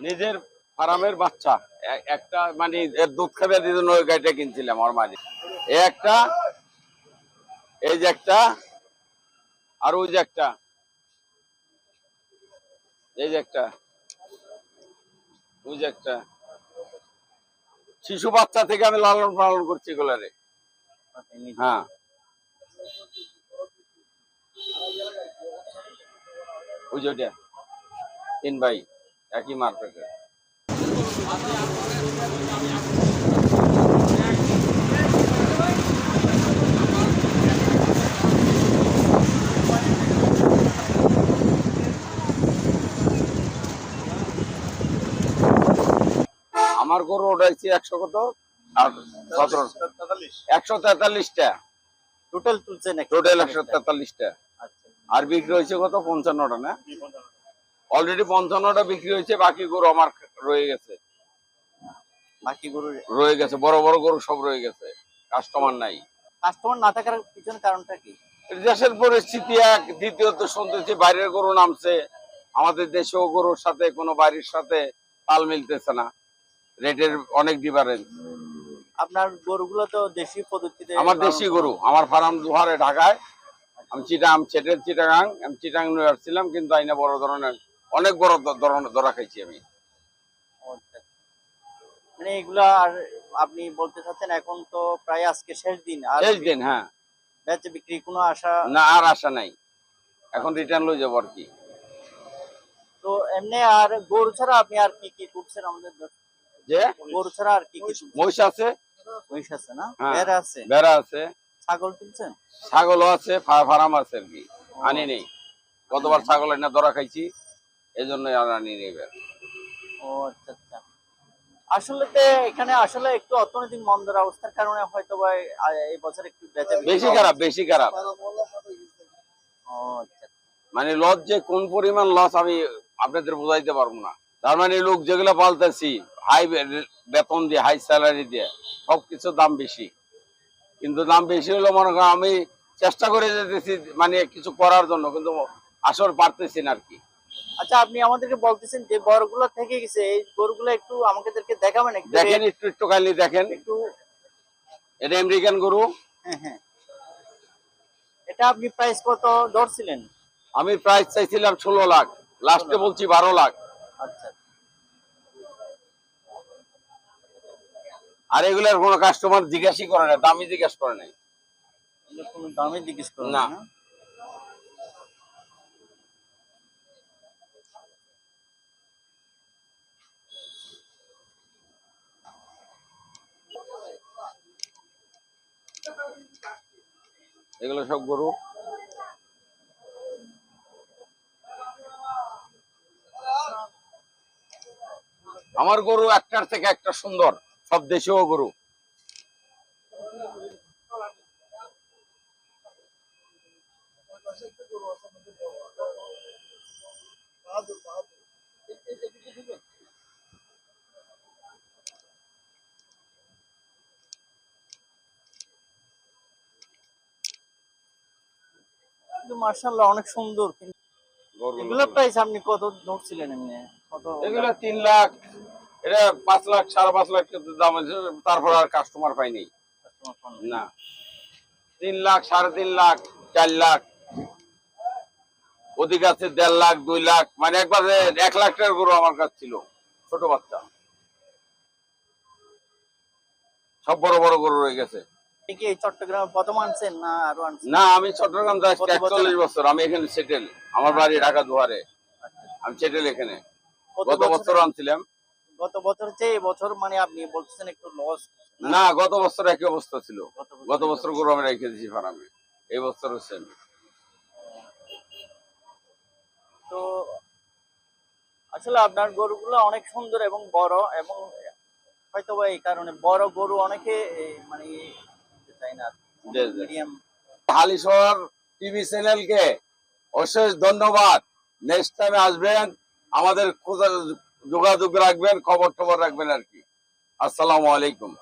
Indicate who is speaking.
Speaker 1: নিজের ফার্মের বাচ্চা। একটা মানে দুধ খাবে ওই গাড়িটা কিনছিলাম আমার মানে এই একটা, এই যে একটা, আর ওই যে একটা, এই যে একটা, ওই যে একটা। শিশু বাচ্চা থেকে আমি লালন পালন করছি এগুলারে। হ্যাঁ। ওই যে ওইটা, তিন ভাই। একই মার্কেটে। আমার গরু ওটাইছি একশো কত? আর সতেরো। একশো তেতাল্লিশটা।
Speaker 2: টোটাল তুলছে একশো
Speaker 1: টোটাল একশো তেতাল্লিশটা।
Speaker 2: আচ্ছা।
Speaker 1: আর বিক্রি হয়েছে কত? পঞ্চান্নটা না? অলরেডি পঞ্চান্নটা বিক্রি হয়েছে বাকি গরু আমার রয়ে গেছে।
Speaker 2: বাকি গরু
Speaker 1: রয়ে গেছে বড় বড় গরু সব রয়ে গেছে কাস্টমার নাই।
Speaker 2: কাস্টমার না থাকার পিছনে কারণটা কি?
Speaker 1: দেশের পরিস্থিতি এক দ্বিতীয়ত শুনতেছি বাইরের গরু নামছে আমাদের দেশেও গরুর সাথে কোনো বাইরের সাথে তাল মিলতেছে না রেটের অনেক ডিফারেন্স
Speaker 2: আপনার গরুগুলো তো দেশি পদ্ধতিতে
Speaker 1: আমার দেশি গরু আমার ফার্ম দুহারে ঢাকায় আমি চিটা আমি চেটের চিটাগাং আমি চিটাং নিয়ে আসছিলাম কিন্তু আইনা বড় ধরনের অনেক বড় ধরনের ধরা খাইছি আমি।
Speaker 2: আচ্ছা। মানে এগুলা আর আপনি বলতে চাচ্ছেন এখন তো প্রায় আজকে শেষ দিন আর
Speaker 1: শেষ দিন হ্যাঁ।
Speaker 2: বেচে বিক্রি কোনো আশা?
Speaker 1: না আর আশা নাই। এখন রিটার্ন লই যাব আর কি।
Speaker 2: তো এমনি আর গরু ছাড়া আপনি আর কি কি করছেন আমাদের
Speaker 1: যে?
Speaker 2: গরু ছাড়া আর কি কি?
Speaker 1: মহিষ। আছে।
Speaker 2: মহিষ আছে না?
Speaker 1: হ্যাঁ।
Speaker 2: ভেড়া আছে?
Speaker 1: ভেড়া আছে।
Speaker 2: ছাগল তুলছেন?
Speaker 1: ছাগলও আছে ফা- ফার্ম আছে আর কি। আনি নেই। কতবার ছাগল এনে ধরা খাইছি। এই জন্য এবার।
Speaker 2: ও আচ্ছা আচ্ছা। আসলে এখানে আসলে একটু অর্থনৈতিক মন্দার অবস্থার কারণে হয়তো বা এই- বছর একটু
Speaker 1: বেশি খারাপ বেশি খারাপ।
Speaker 2: ও আচ্ছা
Speaker 1: মানে লস যে কোন পরিমাণ লস আমি আপনাদের বোঝাইতে পারব না। তার মানে লোক যেগুলো পালতেছি হাই বেতন দিয়ে হাই স্যালারি দিয়ে সবকিছু দাম বেশি। কিন্তু দাম বেশি হলে মনে করেন আমি চেষ্টা করে যেতেছি মানে কিছু করার জন্য কিন্তু আসল পারতেছি না আর কি।
Speaker 2: আচ্ছা আপনি আমাদেরকে বলতেছেন যে বড়গুলো থেকে গেছে এই গরুগুলো একটু আমাদেরকে দেখাবেন একটু?
Speaker 1: দেখেন একটু একটু কাইন্ডলি দেখেন।
Speaker 2: একটু।
Speaker 1: এটা আমেরিকান গরু।
Speaker 2: হ্যাঁ হ্যাঁ। এটা আপনি প্রাইস কত ধরছিলেন?
Speaker 1: আমি প্রাইস চাইছিলাম ষোলো লাখ। লাস্টে বলছি বারো লাখ।
Speaker 2: আচ্ছা।
Speaker 1: আর এগুলার কোনো কাস্টমার জিজ্ঞাসই করে না দামি জিজ্ঞাসা করে নাই।
Speaker 2: কোনো দামে জিজ্ঞেস করেন
Speaker 1: না। এগুলো সব গরু। আমার গরু একটার থেকে একটা সুন্দর সব দেশীয় গরু।
Speaker 2: কিন্তু মার্শাল্লাহ অনেক সুন্দর এগুলো প্রাইস আপনি কত ধরছিলেন এমনি? কত
Speaker 1: এগুলো তিন লাখ এটা পাঁচ লাখ সাড়ে পাঁচ লাখ দাম তারপর আর কাস্টমার পাইনি। না। তিন লাখ সাড়ে তিন লাখ চার লাখ ওদিক আছে দেড় লাখ দুই লাখ মানে একবার এক লাখ টাকার গরু আমার কাছে ছিল ছোট বাচ্চা। সব বড় বড় গরু রয়ে গেছে।
Speaker 2: কি এই প্রথম আনছেন না আরও আনছেন?
Speaker 1: না আমি চট্টগ্রাম যাচ্ছি একচল্লিশ বছর। আমি এখানে সেটেল আমার বাড়ি ঢাকা দুয়ারে। আমি সেটেল এখানে। গত
Speaker 2: বছর
Speaker 1: আনছিলাম।
Speaker 2: গত বছর মানে আপনি বলতেছেন একটু লস
Speaker 1: না গত বছর একই অবস্থা ছিল। গত বছর গরু আমি রেখে দিয়েছি ফার্মে। এই বছর হচ্ছে
Speaker 2: তো আসলে আপনার গরুগুলো অনেক সুন্দর এবং বড় এবং হয়তো এই কারণে বড় গরু অনেকে মানে না
Speaker 1: হালিশহর টিভি চ্যানেলকে অশেষ ধন্যবাদ। নেক্সট টাইমে আসবেন আমাদের যোগাযোগ রাখবেন খবর টবর রাখবেন আর কি। আসসালামু আলাইকুম।